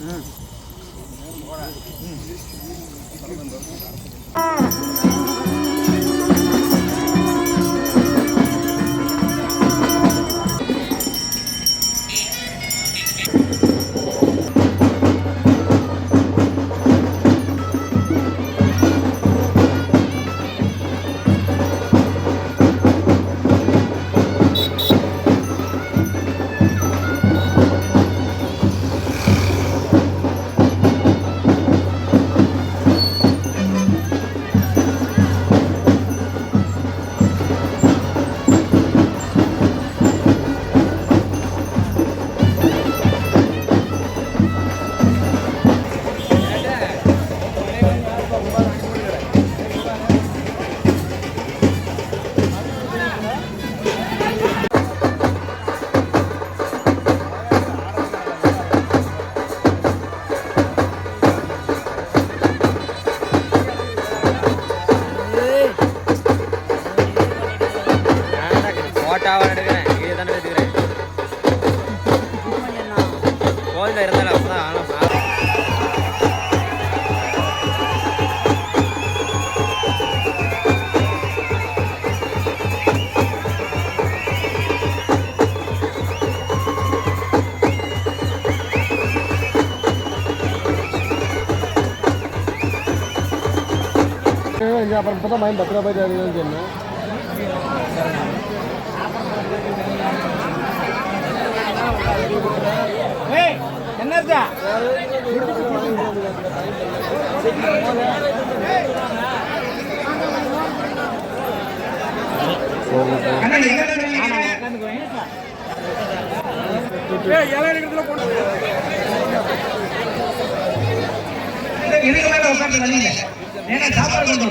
ம். போட்டாவா எடுக்கிறேன் இதை தானே எடுக்கிறேன் கோயிலில் இருந்தாலும் அப்பதான் ஆளும் அப்புறம் இப்போ தான் மயம் பத்து ரூபாய் அதிகம் சொன்னேன். என்னதா இதுக்கு மேல உட்காந்து வந்தீங்க. ஏன்னா சாப்பாடு கொண்டு